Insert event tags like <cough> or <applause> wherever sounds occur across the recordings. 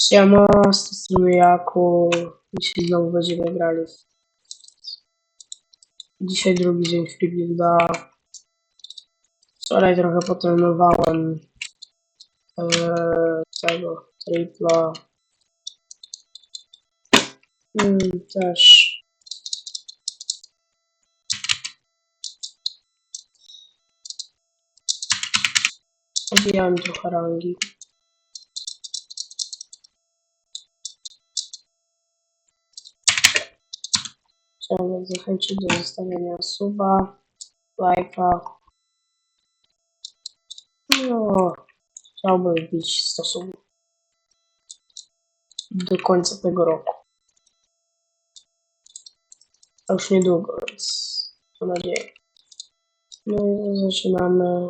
Siema, z tej strony Jaku. Dzisiaj znowu będziemy grali. Dzisiaj drugi dzień Freebuilda. Wczoraj trochę potrenowałem eee, tego tripla. Mm, też. Odbijałem trochę rangi. Chciałem was zachęcić do zostawienia suba, lajka. No, chciałbym wbić 100 subów do końca tego roku. A już niedługo, więc mam nadzieję. No i zaczynamy.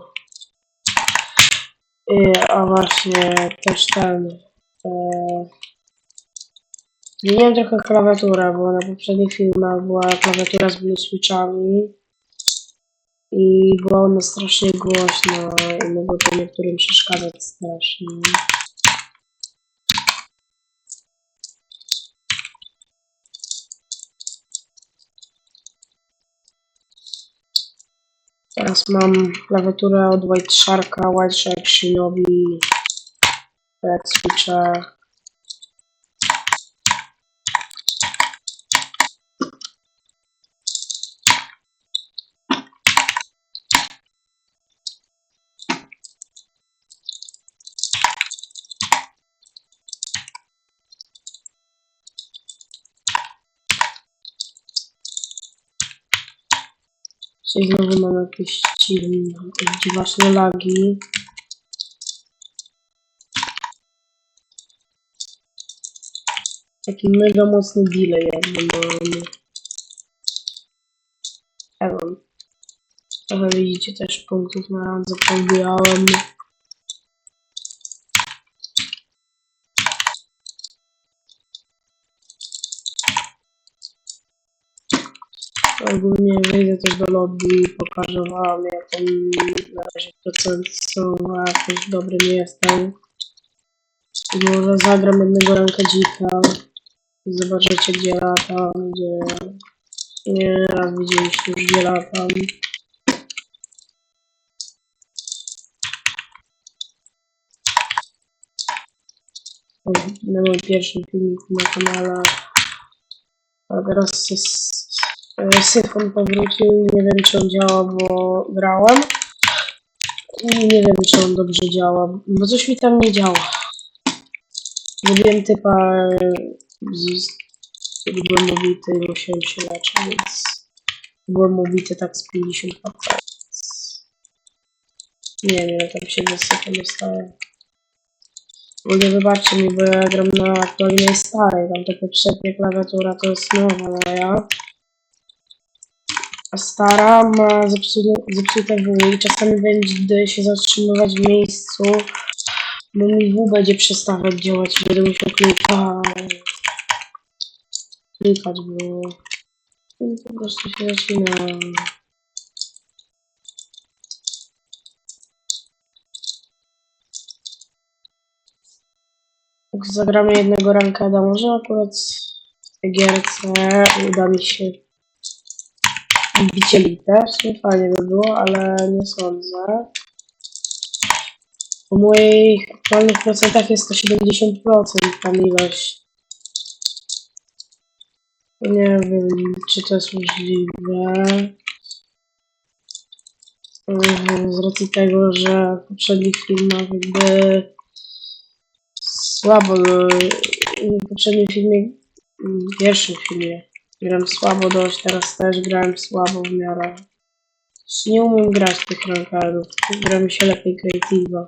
I, a właśnie też ten. E, Zmieniłem trochę klawiaturę, bo na poprzednich filmach była klawiatura z blue switchami i była ona strasznie głośna i mogło to niektórym przeszkadzać strasznie. Teraz mam klawiaturę od White Sharka, White Shark Shinobi, Red Switcher. Dzisiaj znowu mam jakieś dziwaczne lagi. Taki mega mocny delay jakby mam. Mam. Trochę widzicie też punktów na randze pobijałem. Ogólnie wyjdę też do lobby i pokażę wam jaką na razie procent są, a jakoś dobry jestem. Może zagram jednego ranka dzika. Zobaczycie gdzie latam, gdzie nie raz widzieliście już gdzie latam. Na moim pierwszym filmiku na kanale. A teraz jest Syfon powrócił. Nie wiem czy on działa, bo grałem. I nie wiem czy on dobrze działa, bo coś mi tam nie działa. Zrobiłem typa z, kiedy i musiałem się leczyć, więc byłem mobity tak z 50 HP. Nie wiem tam się wysypie dostaje. W ogóle wybaczcie mi, bo ja gram na aktualnie starej, tam ta poprzednia klawiatura to jest nowa moja. Stara ma zepsute, zepsute i czasami będzie się zatrzymywać w miejscu, bo mi W będzie przestawać działać i będę musiał klikać. Klikać, bo po prostu się zaczyna. Jak zagramy jednego rankeda, może akurat w gierce uda mi się bicie sumie fajnie by było, ale nie sądzę. Po moich aktualnych procentach jest to 70% tam ilość. Nie wiem, czy to jest możliwe. Mhm, Z racji tego, że w poprzednich filmach jakby słabo, no, w poprzednim filmie, w pierwszym filmie gram słabo dość, teraz też grałem słabo w miarę. Nie umiem grać tych rankarów, gra mi się lepiej creative'a.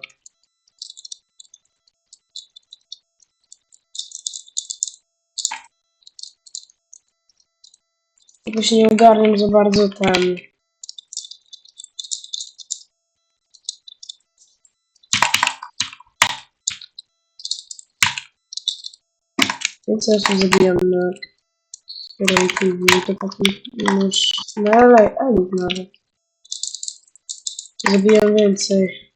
Jakoś nie ogarniam za bardzo ten... Więc ja się zabijam na creative'u, to potem już na ele- elit nawet. Zabijam więcej.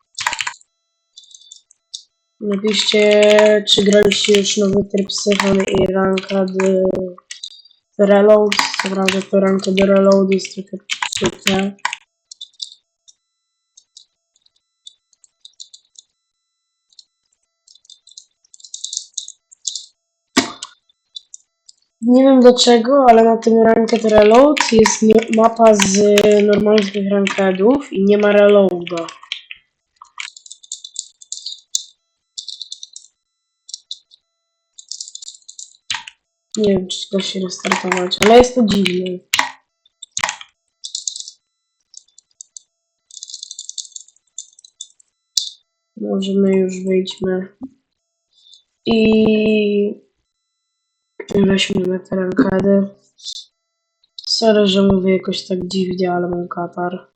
Napiszcie, czy graliście już nowy tryb Syfon i Ranked y, Reload. Co prawda to Ranked Reload jest trochę psute. Nie wiem dlaczego, ale na tym Ranked Reload jest mapa z normalnych rankedów i nie ma reloada. Nie wiem, czy da się restartować, ale jest to dziwne. Może my już wyjdźmy. I weźmiemy te rankedy. Sorry, że mówię jakoś tak dziwnie, ale mam katar.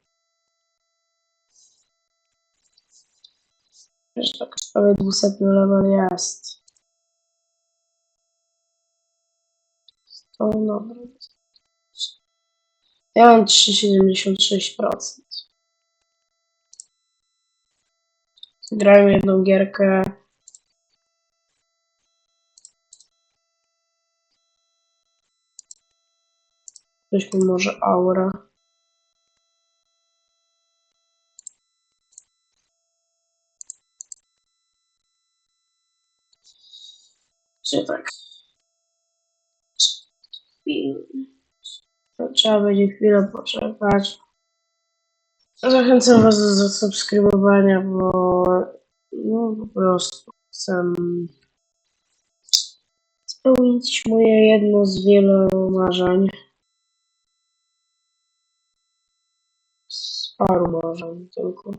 Wiesz, tak prawie 200 level jest. To dobra. Ja mam 3,76%. Grałem jedną gierkę. Weźmy może aura. Czy tak? To trzeba będzie chwilę poczekać. Zachęcam Was do zasubskrybowania, bo no po prostu chcę spełnić moje jedno z wielu marzeń. Paru marzeń tylko.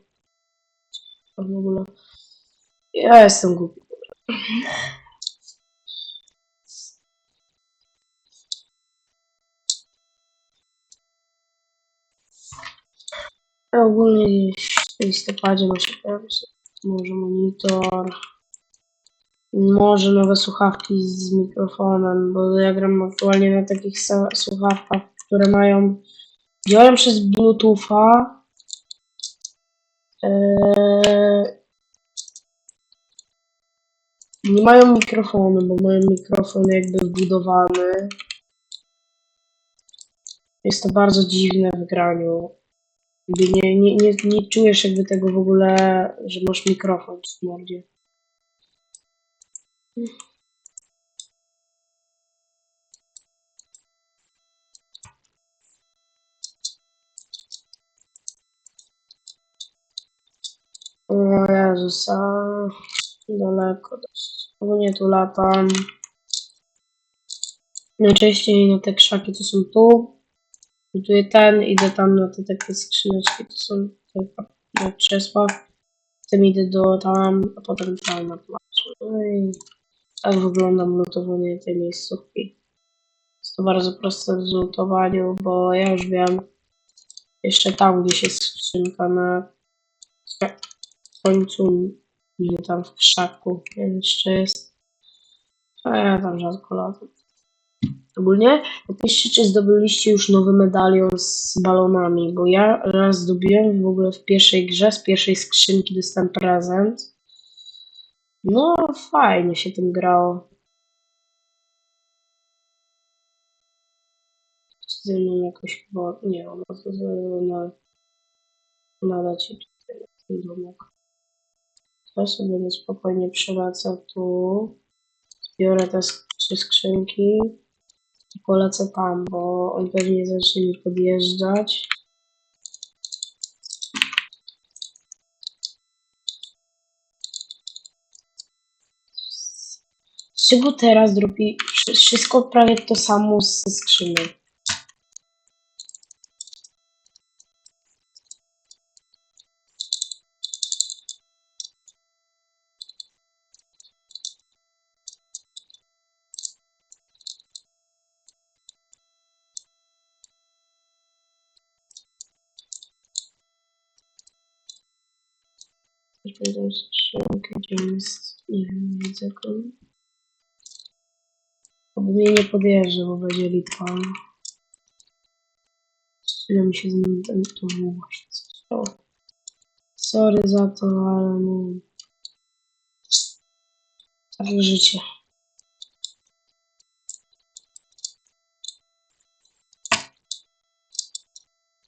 To w ogóle. Ja jestem głupi. A ogólnie w listopadzie ma się pojawić może monitor, może nowe słuchawki z mikrofonem, bo ja gram aktualnie na takich słuchawkach, które mają, działają przez Bluetootha. Eee, nie mają mikrofonu, bo mają mikrofon jakby wbudowany. Jest to bardzo dziwne w graniu. Nie, nie, nie, nie czujesz jakby tego w ogóle, że masz mikrofon w mordzie. Jezus, a daleko dość. Ogólnie tu latam. Najczęściej na te krzaki to są tu. Buduję ten, idę tam na te takie skrzyneczki, to są te na krzesłach. Potem idę do tam, a potem tam na placu. No tak wygląda lutowanie tej miejscówki. Jest to bardzo proste w zlutowaniu, bo ja już wiem, jeszcze tam gdzieś jest skrzynka na końcu, nie tam w krzaku, jeszcze jest. A ja tam rzadko latam. Ogólnie napiszcie, czy zdobyliście już nowy medalion z balonami, bo ja raz zdobyłem w ogóle w pierwszej grze, z pierwszej skrzynki dostałem prezent. No, fajnie się tym grało. Ze mną jakoś nie, ona to na, nadać ci tutaj ten domek. To sobie będę spokojnie przelecę tu. Zbiorę te trzy skrzynki i polecę tam, bo on pewnie zacznie mi podjeżdżać. Z czego teraz wszy- wszystko prawie to samo ze skrzynek. Będą skrzynki, gdzie jest, nie wiem, nie widzę go. Oby mnie nie podjeżdża, bo będzie lipa. Chwilę mi się z nim ten to właśnie. O. Sorry za to, ale no. Stare życie.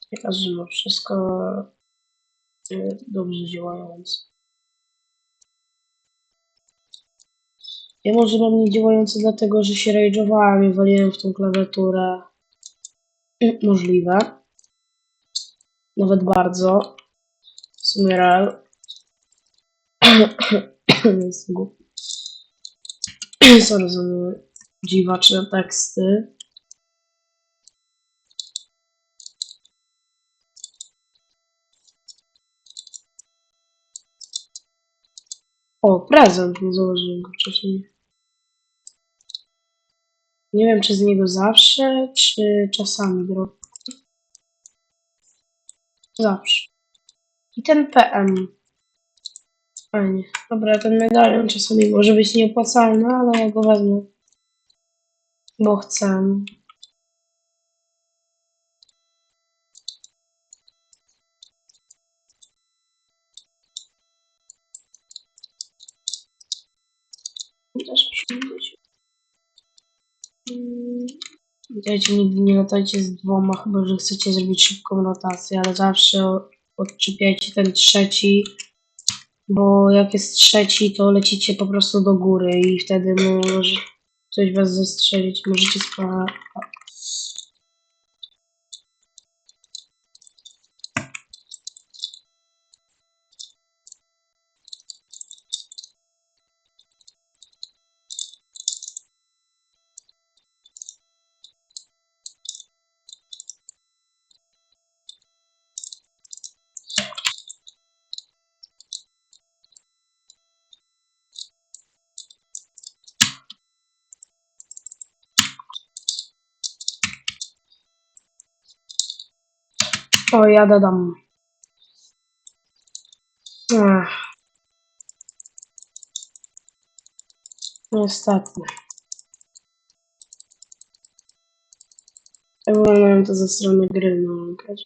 Teraz, że ma wszystko y, dobrze działające. Ja może mam nie działające dlatego, że się rage'owałem i waliłem w tą klawiaturę. Y, Możliwe. Nawet bardzo. W sumie real. <coughs> <coughs> Sorry za dziwaczne teksty. O, prezent, nie założyłem go wcześniej. Nie wiem, czy z niego zawsze, czy czasami drop. Zawsze. I ten PM. Fajnie. Dobra, ten medalion czasami może być nieopłacalny, ale ja go wezmę. Bo chcę. Też muszę być. Mm, Wiecie, nigdy nie latajcie z dwoma, chyba że chcecie zrobić szybką rotację, ale zawsze odczepiajcie ten trzeci, bo jak jest trzeci, to lecicie po prostu do góry i wtedy może coś was zestrzelić, możecie spra... O, ja dodam. Ech. Niestety. Ja miałem to ze strony gry, no grać.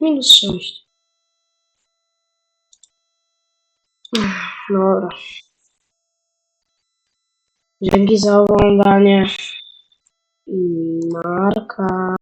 Minus 6. Dobra. Dzięki za oglądanie. Marka.